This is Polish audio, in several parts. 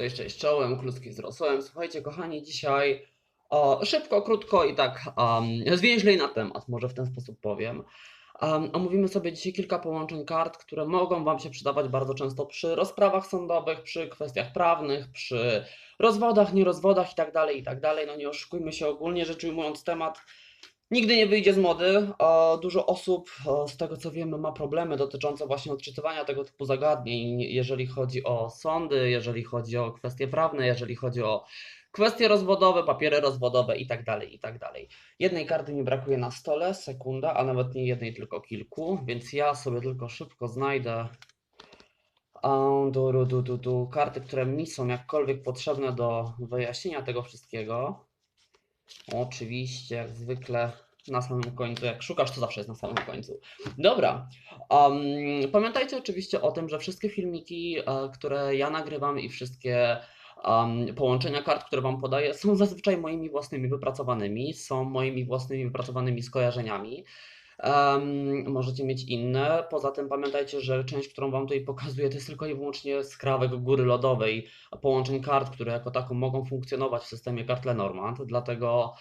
Cześć, cześć, czołem, kluski z rosołem. Słuchajcie, kochani, dzisiaj o, szybko, krótko i tak um, zwięźlej na temat, może w ten sposób powiem. Um, omówimy sobie dzisiaj kilka połączeń kart, które mogą Wam się przydawać bardzo często przy rozprawach sądowych, przy kwestiach prawnych, przy rozwodach, nierozwodach i tak dalej, i tak. No nie oszukujmy się, ogólnie rzecz ujmując temat nigdy nie wyjdzie z mody. Dużo osób, o, z tego co wiemy, ma problemy dotyczące właśnie odczytywania tego typu zagadnień, jeżeli chodzi o sądy, jeżeli chodzi o kwestie prawne, jeżeli chodzi o kwestie rozwodowe, papiery rozwodowe i tak dalej, i tak. Jednej karty mi brakuje na stole, sekunda, a nawet nie jednej, tylko kilku, więc ja sobie tylko szybko znajdę du, du, du, du, karty, które mi są jakkolwiek potrzebne do wyjaśnienia tego wszystkiego. Oczywiście, jak zwykle na samym końcu. Jak szukasz, to zawsze jest na samym końcu. Dobra. Um, pamiętajcie oczywiście o tym, że wszystkie filmiki, e, które ja nagrywam i wszystkie um, połączenia kart, które Wam podaję, są zazwyczaj moimi własnymi wypracowanymi, są moimi własnymi wypracowanymi skojarzeniami. Um, możecie mieć inne. Poza tym pamiętajcie, że część, którą Wam tutaj pokazuję, to jest tylko i wyłącznie skrawek góry lodowej, połączeń kart, które jako taką mogą funkcjonować w systemie kart Lenormand. Dlatego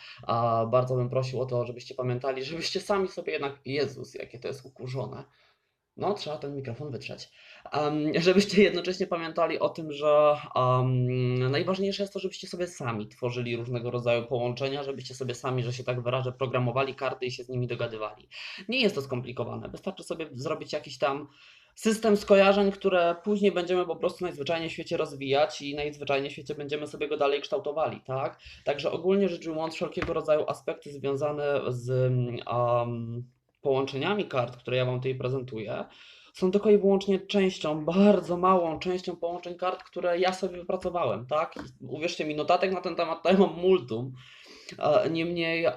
bardzo bym prosił o to, żebyście pamiętali, żebyście sami sobie jednak. Jezus, jakie to jest ukurzone. No, trzeba ten mikrofon wytrzeć. Um, żebyście jednocześnie pamiętali o tym, że um, najważniejsze jest to, żebyście sobie sami tworzyli różnego rodzaju połączenia, żebyście sobie sami, że się tak wyrażę, programowali karty i się z nimi dogadywali. Nie jest to skomplikowane. Wystarczy sobie zrobić jakiś tam system skojarzeń, które później będziemy po prostu najzwyczajniej w świecie rozwijać i najzwyczajniej w świecie będziemy sobie go dalej kształtowali, tak? Także ogólnie rzecz ujmując, wszelkiego rodzaju aspekty związane z um, połączeniami kart, które ja Wam tutaj prezentuję, są tylko i wyłącznie częścią, bardzo małą częścią połączeń kart, które ja sobie wypracowałem, tak? Uwierzcie mi, notatek na ten temat to ja mam multum. E, Niemniej em,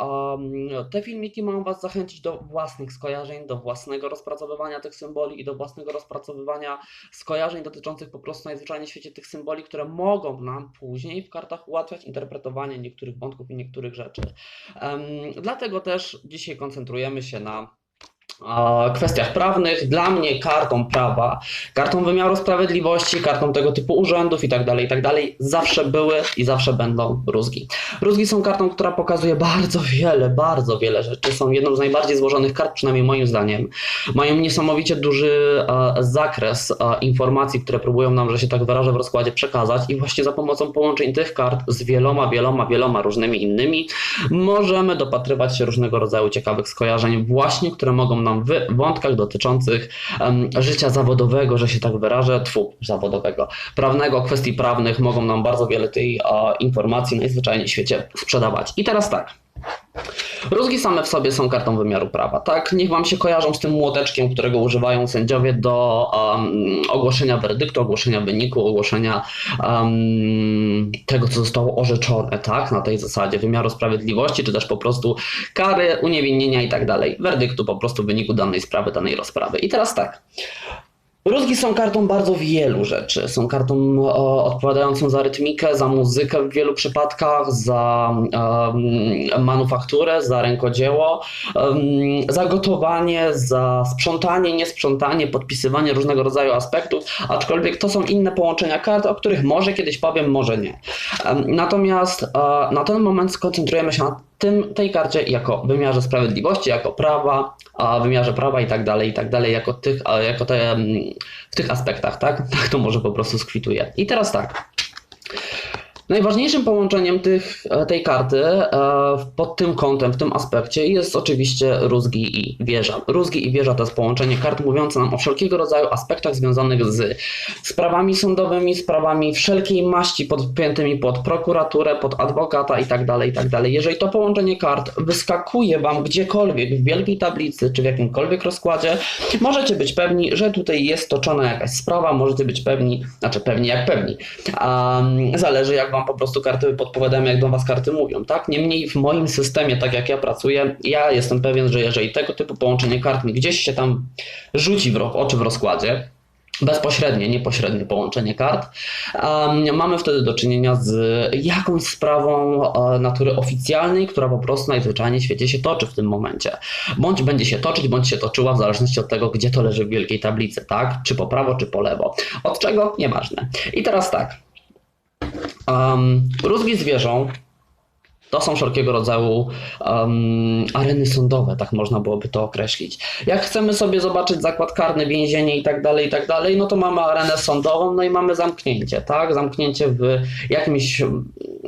te filmiki mają Was zachęcić do własnych skojarzeń, do własnego rozpracowywania tych symboli i do własnego rozpracowywania skojarzeń dotyczących po prostu najzwyczajniej w świecie tych symboli, które mogą nam później w kartach ułatwiać interpretowanie niektórych wątków i niektórych rzeczy. Dlatego też dzisiaj koncentrujemy się na kwestiach prawnych. Dla mnie kartą prawa, kartą wymiaru sprawiedliwości, kartą tego typu urzędów i tak dalej, i tak zawsze były i zawsze będą rózgi. Rózgi są kartą, która pokazuje bardzo wiele, bardzo wiele rzeczy. Są jedną z najbardziej złożonych kart, przynajmniej moim zdaniem. Mają niesamowicie duży e, zakres e, informacji, które próbują nam, że się tak wyrażę, w rozkładzie przekazać i właśnie za pomocą połączeń tych kart z wieloma, wieloma, wieloma różnymi innymi możemy dopatrywać się różnego rodzaju ciekawych skojarzeń właśnie, które mogą nam w wątkach dotyczących życia zawodowego, że się tak wyrażę, tfu, zawodowego, prawnego, kwestii prawnych mogą nam bardzo wiele tej informacji najzwyczajniej w świecie sprzedawać. I teraz tak. Rózgi same w sobie są kartą wymiaru prawa, tak? Niech Wam się kojarzą z tym młoteczkiem, którego używają sędziowie do um, ogłoszenia werdyktu, ogłoszenia wyniku, ogłoszenia um, tego, co zostało orzeczone, tak? Na tej zasadzie wymiaru sprawiedliwości, czy też po prostu kary, uniewinnienia i tak dalej. Werdyktu po prostu wyniku danej sprawy, danej rozprawy. I teraz tak. Rózgi są kartą bardzo wielu rzeczy. Są kartą o, odpowiadającą za rytmikę, za muzykę w wielu przypadkach, za um, manufakturę, za rękodzieło, um, za gotowanie, za sprzątanie, niesprzątanie, podpisywanie różnego rodzaju aspektów, aczkolwiek to są inne połączenia kart, o których może kiedyś powiem, może nie. Natomiast uh, na ten moment skoncentrujemy się na tym, tej karcie jako wymiarze sprawiedliwości, jako prawa, a wymiarze prawa i tak dalej, i tak dalej, jako, tych, jako te, mm, w tych aspektach, tak? Tak to może po prostu skwituje. I teraz tak. Najważniejszym połączeniem tych, e, tej karty e, pod tym kątem, w tym aspekcie jest oczywiście rózgi i wieża. Rózgi i wieża to jest połączenie kart mówiące nam o wszelkiego rodzaju aspektach związanych z sprawami sądowymi, sprawami wszelkiej maści podpiętymi pod prokuraturę, pod adwokata i tak dalej, i tak. Jeżeli to połączenie kart wyskakuje Wam gdziekolwiek w wielkiej tablicy czy w jakimkolwiek rozkładzie, możecie być pewni, że tutaj jest toczona jakaś sprawa, możecie być pewni, znaczy pewni jak pewni. Um, zależy jak Wam po prostu karty podpowiadają, jak do Was karty mówią, tak? Niemniej w moim systemie, tak jak ja pracuję, ja jestem pewien, że jeżeli tego typu połączenie kart mi gdzieś się tam rzuci w oczy w rozkładzie, bezpośrednie, niepośrednie połączenie kart. Um, mamy wtedy do czynienia z jakąś sprawą e, natury oficjalnej, która po prostu najzwyczajniej w świecie się toczy w tym momencie. Bądź będzie się toczyć, bądź się toczyła, w zależności od tego, gdzie to leży w wielkiej tablicy, tak? Czy po prawo, czy po lewo. Od czego? Nieważne. I teraz tak. Um, rózgi zwierzą to są wszelkiego rodzaju um, areny sądowe, tak można byłoby to określić. Jak chcemy sobie zobaczyć zakład karny, więzienie i tak dalej, i tak dalej, no to mamy arenę sądową, no i mamy zamknięcie, tak? Zamknięcie w jakimś,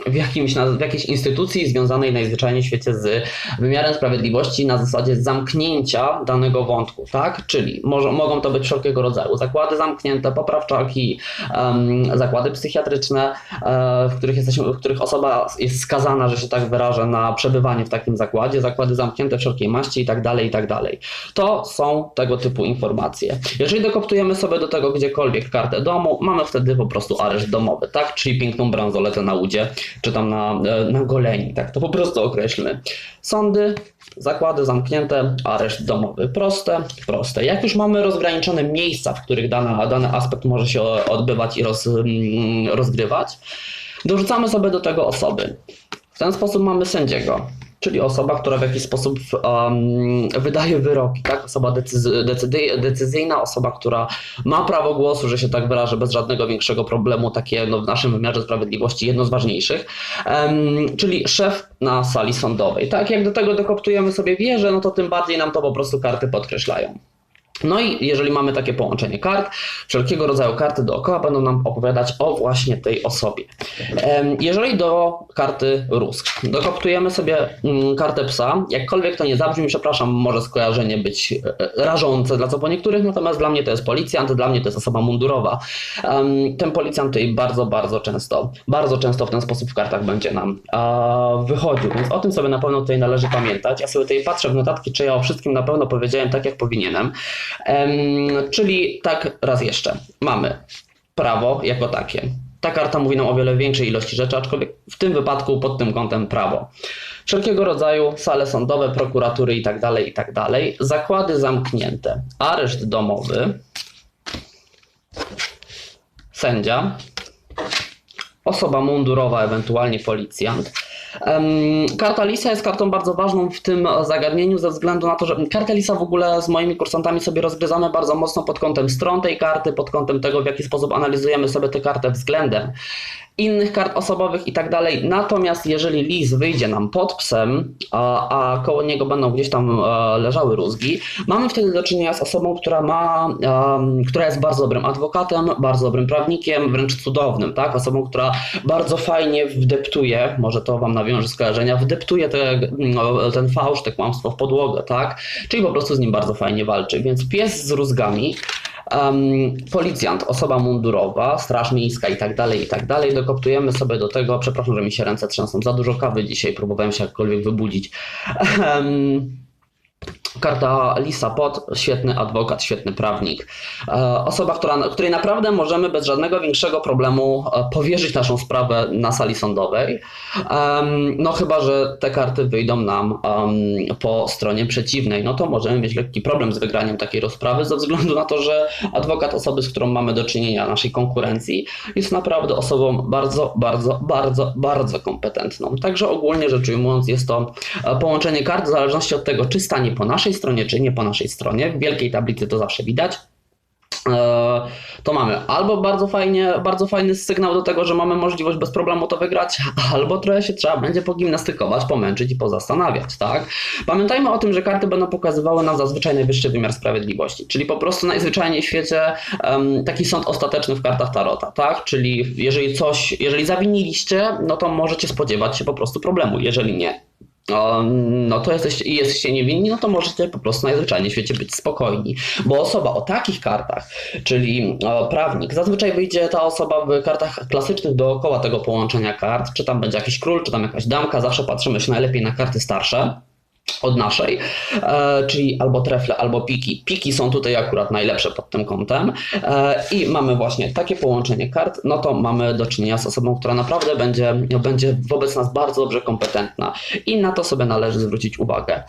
w jakimś, w jakiejś instytucji związanej najzwyczajniej w świecie z wymiarem sprawiedliwości na zasadzie zamknięcia danego wątku, tak? Czyli może, mogą to być wszelkiego rodzaju zakłady zamknięte, poprawczaki, um, zakłady psychiatryczne, um, w których, jesteśmy, w których osoba jest skazana, że się tak wyrażę, na przebywanie w takim zakładzie, zakłady zamknięte wszelkiej maści i tak dalej, i tak dalej. To są tego typu informacje. Jeżeli dokoptujemy sobie do tego gdziekolwiek kartę domu, mamy wtedy po prostu areszt domowy, tak? Czyli piękną bransoletę na udzie, czy tam na, e, na goleni, tak? To po prostu określmy. Sądy, zakłady zamknięte, areszt domowy. Proste, proste. Jak już mamy rozgraniczone miejsca, w których dana, dany aspekt może się odbywać i roz, mm, rozgrywać, dorzucamy sobie do tego osoby. W ten sposób mamy sędziego, czyli osoba, która w jakiś sposób um, wydaje wyroki, tak? Osoba decyzy, decyzyjna, osoba, która ma prawo głosu, że się tak wyrażę, bez żadnego większego problemu, takie no, w naszym wymiarze sprawiedliwości jedno z ważniejszych, um, czyli szef na sali sądowej. Tak, jak do tego dokoptujemy sobie wieżę, no to tym bardziej nam to po prostu karty podkreślają. No i jeżeli mamy takie połączenie kart, wszelkiego rodzaju karty dookoła będą nam opowiadać o właśnie tej osobie. Jeżeli do karty Rusk dokoptujemy sobie mm, kartę psa, jakkolwiek to nie zabrzmi, przepraszam, może skojarzenie być e, rażące dla co po niektórych, natomiast dla mnie to jest policjant, dla mnie to jest osoba mundurowa. Ten policjant tutaj bardzo, bardzo często, bardzo często w ten sposób w kartach będzie nam wychodził, więc o tym sobie na pewno tutaj należy pamiętać. Ja sobie tutaj patrzę w notatki, czy ja o wszystkim na pewno powiedziałem tak, jak powinienem. Czyli tak raz jeszcze. Mamy prawo jako takie. Ta karta mówi nam o wiele większej ilości rzeczy, aczkolwiek w tym wypadku pod tym kątem prawo. Wszelkiego rodzaju sale sądowe, prokuratury itd., tak itd., tak zakłady zamknięte, areszt domowy, sędzia, osoba mundurowa, ewentualnie policjant, Karta Lisa jest kartą bardzo ważną w tym zagadnieniu ze względu na to, że kartę Lisa w ogóle z moimi kursantami sobie rozgryzamy bardzo mocno pod kątem stron tej karty, pod kątem tego, w jaki sposób analizujemy sobie tę kartę względem innych kart osobowych i tak dalej. Natomiast jeżeli lis wyjdzie nam pod psem, a, a koło niego będą gdzieś tam e, leżały rózgi, mamy wtedy do czynienia z osobą, która ma, która jest bardzo dobrym adwokatem, bardzo dobrym prawnikiem, wręcz cudownym, tak? Osobą, która bardzo fajnie wdeptuje, może to wam nawiąże skojarzenia, wdeptuje te, no, ten fałsz, te kłamstwo w podłogę, tak? Czyli po prostu z nim bardzo fajnie walczy. Więc pies z rózgami um, policjant, osoba mundurowa, straż miejska i tak dalej, i tak dalej. Dokoptujemy sobie do tego, przepraszam, że mi się ręce trzęsą, za dużo kawy dzisiaj, próbowałem się jakkolwiek wybudzić. Karta Lisa Pot, świetny adwokat, świetny prawnik. E, osoba, która, której naprawdę możemy bez żadnego większego problemu e, powierzyć naszą sprawę na sali sądowej. No chyba, że te karty wyjdą nam po stronie przeciwnej, no to możemy mieć lekki problem z wygraniem takiej rozprawy ze względu na to, że adwokat osoby, z którą mamy do czynienia, naszej konkurencji, jest naprawdę osobą bardzo, bardzo, bardzo, bardzo kompetentną. Także ogólnie rzecz ujmując, jest to e, połączenie kart w zależności od tego, czy stanie po naszej stronie, czy nie po naszej stronie. W wielkiej tablicy to zawsze widać. E, to mamy albo bardzo fajnie, bardzo fajny sygnał do tego, że mamy możliwość bez problemu to wygrać, albo trochę się trzeba będzie pogimnastykować, pomęczyć i pozastanawiać, tak? Pamiętajmy o tym, że karty będą pokazywały nam zazwyczaj najwyższy wymiar sprawiedliwości, czyli po prostu najzwyczajniej w świecie taki sąd ostateczny w kartach Tarota, tak? Czyli jeżeli coś, jeżeli zawiniliście, no to możecie spodziewać się po prostu problemu, jeżeli nie, no to jesteście, jesteście niewinni, no to możecie po prostu najzwyczajniej w świecie być spokojni. Bo osoba o takich kartach, czyli prawnik, zazwyczaj wyjdzie ta osoba w kartach klasycznych dookoła tego połączenia kart, czy tam będzie jakiś król, czy tam jakaś damka, zawsze patrzymy się najlepiej na karty starsze od naszej, e, czyli albo trefle, albo piki. Piki są tutaj akurat najlepsze pod tym kątem e, i mamy właśnie takie połączenie kart, no to mamy do czynienia z osobą, która naprawdę będzie, będzie wobec nas bardzo dobrze kompetentna i na to sobie należy zwrócić uwagę.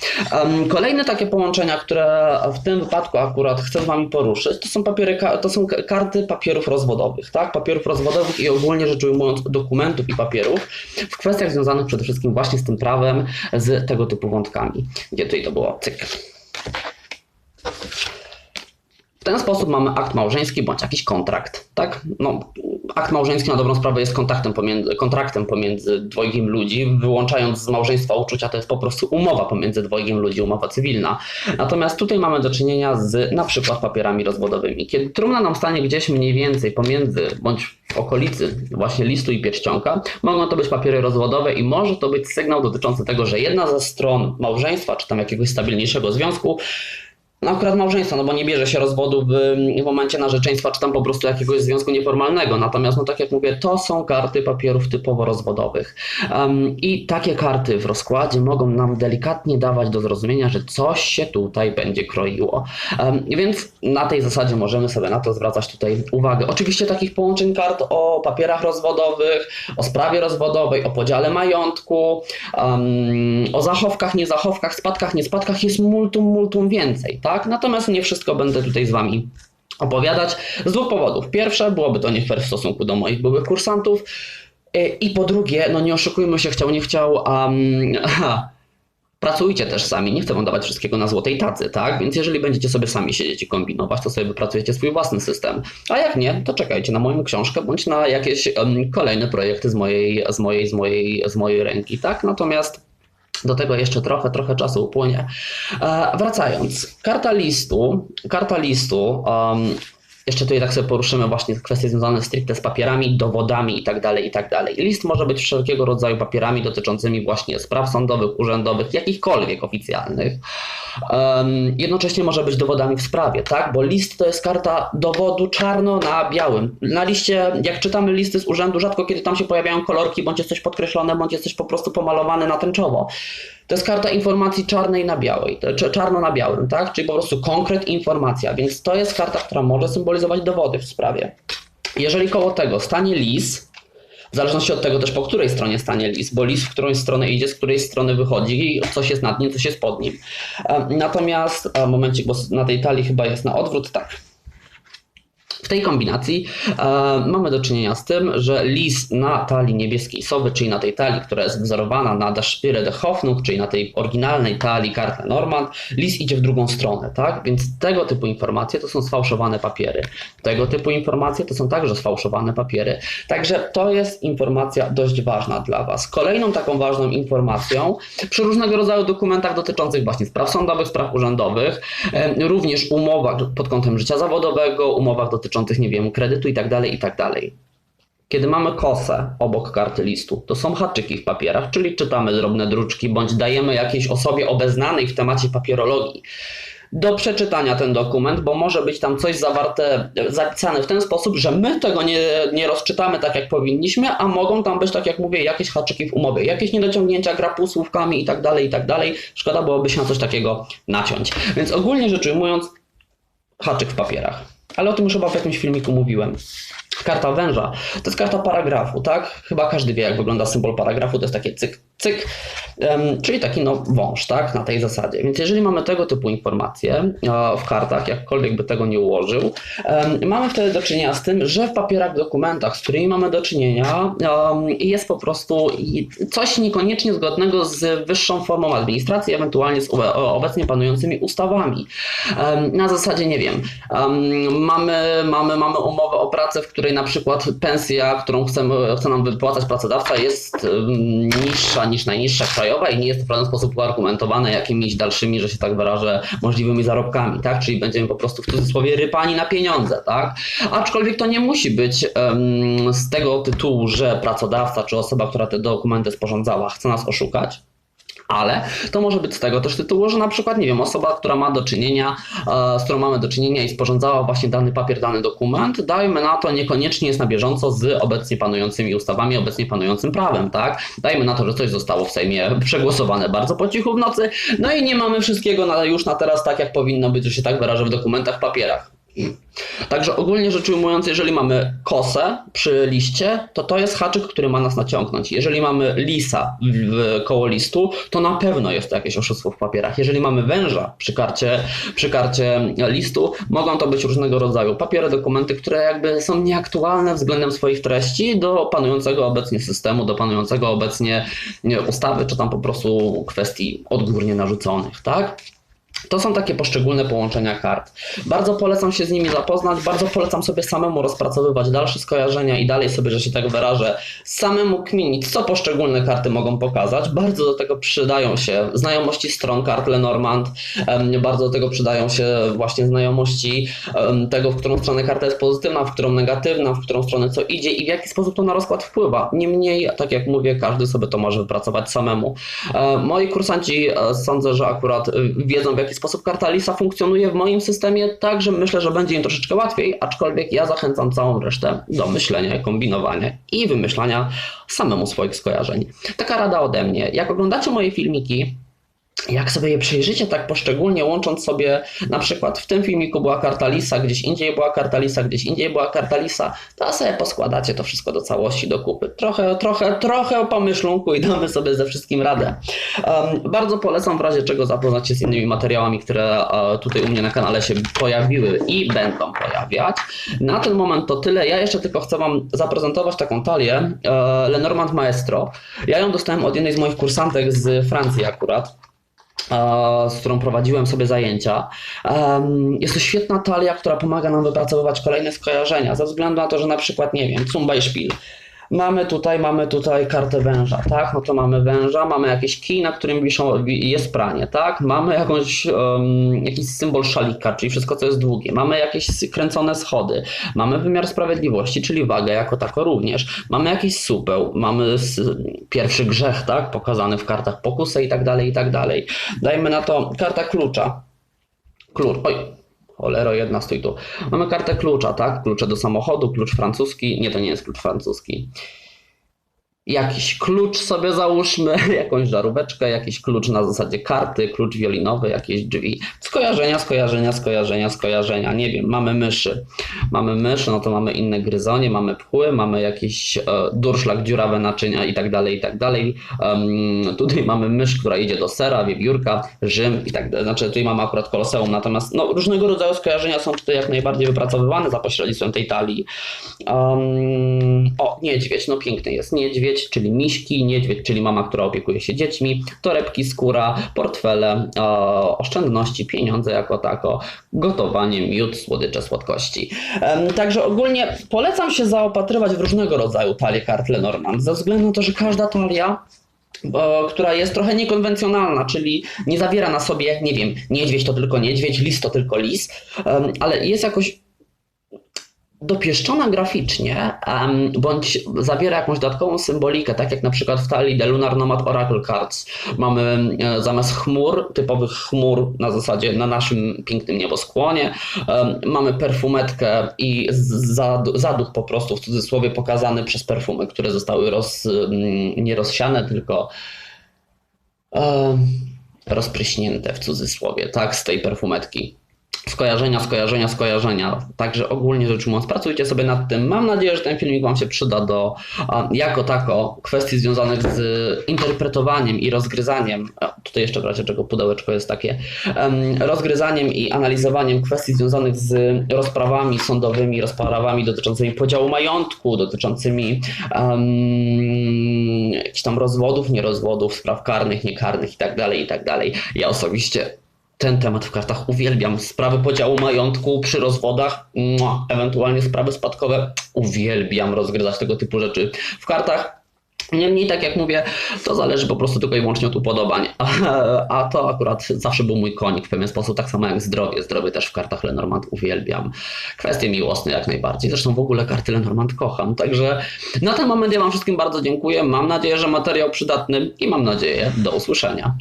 Kolejne takie połączenia, które w tym wypadku akurat chcę z Wami poruszyć, to są, papiery, to są karty papierów rozwodowych, tak? Papierów rozwodowych i ogólnie rzecz ujmując dokumentów i papierów w kwestiach związanych przede wszystkim właśnie z tym prawem, z tego typu wątkami. Gdzie tutaj to było? Cyk. W ten sposób mamy akt małżeński bądź jakiś kontrakt, tak? No, akt małżeński na dobrą sprawę jest kontaktem pomiędzy, kontraktem pomiędzy dwojgiem ludzi, wyłączając z małżeństwa uczucia, to jest po prostu umowa pomiędzy dwojgiem ludzi, umowa cywilna. Natomiast tutaj mamy do czynienia z na przykład papierami rozwodowymi. Kiedy trumna nam stanie gdzieś mniej więcej pomiędzy bądź okolicy właśnie listu i pierścionka, mogą to być papiery rozwodowe i może to być sygnał dotyczący tego, że jedna ze stron małżeństwa czy tam jakiegoś stabilniejszego związku no akurat małżeństwa, no bo nie bierze się rozwodu w, w momencie narzeczeństwa, czy tam po prostu jakiegoś związku nieformalnego. Natomiast, no tak jak mówię, to są karty papierów typowo rozwodowych. Um, I takie karty w rozkładzie mogą nam delikatnie dawać do zrozumienia, że coś się tutaj będzie kroiło. Um, więc na tej zasadzie możemy sobie na to zwracać tutaj uwagę. Oczywiście takich połączeń kart o papierach rozwodowych, o sprawie rozwodowej, o podziale majątku, um, o zachowkach, niezachowkach, spadkach, niespadkach jest multum, multum więcej tak? Natomiast nie wszystko będę tutaj z Wami opowiadać z dwóch powodów. Pierwsze, byłoby to nie fair w stosunku do moich byłych kursantów. Y, I po drugie, no nie oszukujmy się, chciał, nie chciał, um, pracujcie też sami, nie chcę wam dawać wszystkiego na złotej tacy, tak? Więc jeżeli będziecie sobie sami siedzieć i kombinować, to sobie wypracujecie swój własny system. A jak nie, to czekajcie na moją książkę bądź na jakieś um, kolejne projekty z mojej, z mojej, z mojej, z mojej ręki, tak? Natomiast do tego jeszcze trochę, trochę czasu upłynie. E, wracając, karta listu, karta listu, um, jeszcze tutaj tak sobie poruszymy właśnie kwestie związane stricte z papierami, dowodami itd., tak itd. Tak List może być wszelkiego rodzaju papierami dotyczącymi właśnie spraw sądowych, urzędowych, jakichkolwiek oficjalnych. Jednocześnie może być dowodami w sprawie, tak? Bo list to jest karta dowodu czarno na białym. Na liście, jak czytamy listy z urzędu, rzadko kiedy tam się pojawiają kolorki, bądź jest coś podkreślone, bądź jest coś po prostu pomalowane na tęczowo. To jest karta informacji czarnej na białej, czarno na białym, tak? Czyli po prostu konkret informacja, więc to jest karta, która może symbolizować dowody w sprawie. Jeżeli koło tego stanie lis, w zależności od tego też po której stronie stanie lis, bo lis w którą stronę idzie, z której strony wychodzi, coś jest nad nim, coś jest pod nim. Natomiast, a momencik, bo na tej talii chyba jest na odwrót, tak. W tej kombinacji e, mamy do czynienia z tym, że lis na talii niebieskiej sowy, czyli na tej talii, która jest wzorowana na Der Spire de Hoffnung, czyli na tej oryginalnej talii karty Normand, lis idzie w drugą stronę, tak? Więc tego typu informacje to są sfałszowane papiery. Tego typu informacje to są także sfałszowane papiery. Także to jest informacja dość ważna dla Was. Kolejną taką ważną informacją przy różnego rodzaju dokumentach dotyczących właśnie spraw sądowych, spraw urzędowych, e, również umowach pod kątem życia zawodowego, umowach dotyczących dotyczących, nie wiem, kredytu i tak dalej, i tak dalej. Kiedy mamy kosę obok karty listu, to są haczyki w papierach, czyli czytamy drobne druczki bądź dajemy jakiejś osobie obeznanej w temacie papierologii do przeczytania ten dokument, bo może być tam coś zawarte, zapisane w ten sposób, że my tego nie, nie rozczytamy tak jak powinniśmy, a mogą tam być, tak jak mówię, jakieś haczyki w umowie, jakieś niedociągnięcia, gra półsłówkami i tak dalej, i tak dalej. Szkoda byłoby się na coś takiego naciąć. Więc ogólnie rzecz ujmując, haczyk w papierach. Ale o tym już chyba w jakimś filmiku mówiłem. Karta węża to jest karta paragrafu, tak? Chyba każdy wie, jak wygląda symbol paragrafu. To jest takie cyk, cyk, czyli taki no, wąż, tak? Na tej zasadzie. Więc jeżeli mamy tego typu informacje uh, w kartach, jakkolwiek by tego nie ułożył, mamy wtedy do czynienia z tym, że w papierach, dokumentach, z którymi mamy do czynienia, jest po prostu coś niekoniecznie zgodnego z wyższą formą administracji, ewentualnie z obecnie panującymi ustawami. na zasadzie, nie wiem, mamy, mamy, mamy umowę o pracę, w której na przykład pensja, którą chcemy, chce nam wypłacać pracodawca jest niższa niż najniższa krajowa i nie jest w żaden sposób uargumentowane jakimiś dalszymi, że się tak wyrażę, możliwymi zarobkami, tak? Czyli będziemy po prostu w cudzysłowie rypani na pieniądze, tak? Aczkolwiek to nie musi być um, z tego tytułu, że pracodawca czy osoba, która te dokumenty sporządzała, chce nas oszukać ale to może być z tego też tytułu, że na przykład, nie wiem, osoba, która ma do czynienia, e, z którą mamy do czynienia i sporządzała właśnie dany papier, dany dokument, dajmy na to, niekoniecznie jest na bieżąco z obecnie panującymi ustawami, obecnie panującym prawem, tak? Dajmy na to, że coś zostało w Sejmie przegłosowane bardzo po cichu w nocy, no i nie mamy wszystkiego na, już na teraz tak, jak powinno być, że się tak wyrażę, w dokumentach, papierach. Także ogólnie rzecz ujmując, jeżeli mamy kosę przy liście, to to jest haczyk, który ma nas naciągnąć. Jeżeli mamy lisa w koło listu, to na pewno jest to jakieś oszustwo w papierach. Jeżeli mamy węża przy karcie, przy karcie listu, mogą to być różnego rodzaju papiery, dokumenty, które jakby są nieaktualne względem swoich treści do panującego obecnie systemu, do panującego obecnie ustawy, czy tam po prostu kwestii odgórnie narzuconych, tak? To są takie poszczególne połączenia kart. Bardzo polecam się z nimi zapoznać, bardzo polecam sobie samemu rozpracowywać dalsze skojarzenia i dalej sobie, że się tak wyrażę, samemu kminić, co poszczególne karty mogą pokazać. Bardzo do tego przydają się znajomości stron kart Lenormand, bardzo do tego przydają się właśnie znajomości tego, w którą stronę karta jest pozytywna, w którą negatywna, w którą stronę co idzie i w jaki sposób to na rozkład wpływa. Niemniej, tak jak mówię, każdy sobie to może wypracować samemu. E, Moi kursanci e, sądzę, że akurat e, wiedzą w jaki sposób karta Lisa funkcjonuje w moim systemie, także myślę, że będzie im troszeczkę łatwiej, aczkolwiek ja zachęcam całą resztę do myślenia, kombinowania i wymyślania samemu swoich skojarzeń. Taka rada ode mnie. Jak oglądacie moje filmiki, jak sobie je przejrzycie tak poszczególnie, łącząc sobie na przykład w tym filmiku była karta Lisa, gdzieś indziej była karta Lisa, gdzieś indziej była karta Lisa, to sobie poskładacie to wszystko do całości, do kupy. Trochę, trochę, trochę pomyślunku i damy sobie ze wszystkim radę. Um, bardzo polecam w razie czego zapoznać się z innymi materiałami, które e, tutaj u mnie na kanale się pojawiły i będą pojawiać. Na ten moment to tyle. Ja jeszcze tylko chcę Wam zaprezentować taką talię e, Lenormand Maestro. Ja ją dostałem od jednej z moich kursantek z Francji akurat z którą prowadziłem sobie zajęcia. Jest to świetna talia, która pomaga nam wypracowywać kolejne skojarzenia, ze względu na to, że na przykład, nie wiem, Zumba i Szpil. Mamy tutaj, mamy tutaj kartę węża, tak? No to mamy węża, mamy jakiś kij, na którym wiszą, wi- jest pranie, tak? Mamy jakąś, em, jakiś symbol szalika, czyli wszystko, co jest długie. Mamy jakieś kręcone schody. Mamy wymiar sprawiedliwości, czyli wagę jako tako również. Mamy jakiś supeł, mamy pierwszy grzech, tak? Pokazany w kartach pokusę i tak dalej, i tak dalej. Dajmy na to karta klucza. Klucz, oj, cholero jedna stój tu. Mamy kartę klucza, tak? Klucze do samochodu, klucz francuski. Nie, to nie jest klucz francuski. Jakiś klucz sobie załóżmy, jakąś żaróweczkę, jakiś klucz na zasadzie karty, klucz wiolinowy, jakieś drzwi. Skojarzenia, skojarzenia, skojarzenia, skojarzenia. Nie wiem, mamy myszy. Mamy myszy, no to mamy inne gryzonie, mamy pchły, mamy jakiś e, durszlak, dziurawe naczynia i tak dalej, i tak dalej. Tutaj mamy mysz, która idzie do sera, wiewiórka, Rzym i tak dalej. Znaczy tutaj mamy akurat koloseum, natomiast no, różnego rodzaju skojarzenia są tutaj jak najbardziej wypracowywane za pośrednictwem tej talii. Um, o, niedźwiedź, no piękny jest. Niedźwiedź, czyli miśki, niedźwiedź, czyli mama, która opiekuje się dziećmi, torebki, skóra, portfele, e, oszczędności, pieniądze jako tako, gotowanie, miód, słodycze, słodkości. Także ogólnie polecam się zaopatrywać w różnego rodzaju talie kart Lenormand, ze względu na to, że każda talia bo, która jest trochę niekonwencjonalna, czyli nie zawiera na sobie, nie wiem, niedźwiedź to tylko niedźwiedź, lis to tylko lis, ale jest jakoś dopieszczona graficznie, bądź zawiera jakąś dodatkową symbolikę, tak jak na przykład w talii The Lunar Nomad Oracle Cards mamy e, zamiast chmur, typowych chmur na zasadzie na naszym pięknym nieboskłonie, mamy perfumetkę i zaduch po prostu w cudzysłowie pokazany przez perfumy, które zostały roz, nie rozsiane, tylko rozpryśnięte w cudzysłowie, tak, z tej perfumetki. Skojarzenia, skojarzenia, skojarzenia. Także ogólnie rzecz ujmując, pracujcie sobie nad tym. Mam nadzieję, że ten filmik Wam się przyda do jako tako kwestii związanych z interpretowaniem i rozgryzaniem. Tutaj jeszcze w razie czego pudełeczko jest takie. em, rozgryzaniem i analizowaniem kwestii związanych z rozprawami sądowymi, rozprawami dotyczącymi podziału majątku, dotyczącymi um, jakichś tam rozwodów, nierozwodów, spraw karnych, niekarnych itd. itd. Ja osobiście ten temat w kartach uwielbiam. Sprawy podziału majątku przy rozwodach, mua, ewentualnie sprawy spadkowe, uwielbiam rozgryzać tego typu rzeczy w kartach. Niemniej, tak jak mówię, to zależy po prostu tylko i wyłącznie od upodobań. A, to akurat zawsze był mój konik w pewien sposób, tak samo jak zdrowie. Zdrowie też w kartach Lenormand uwielbiam. Kwestie miłosne jak najbardziej. Zresztą w ogóle karty Lenormand kocham. Także na ten moment ja Wam wszystkim bardzo dziękuję. Mam nadzieję, że materiał przydatny i mam nadzieję do usłyszenia.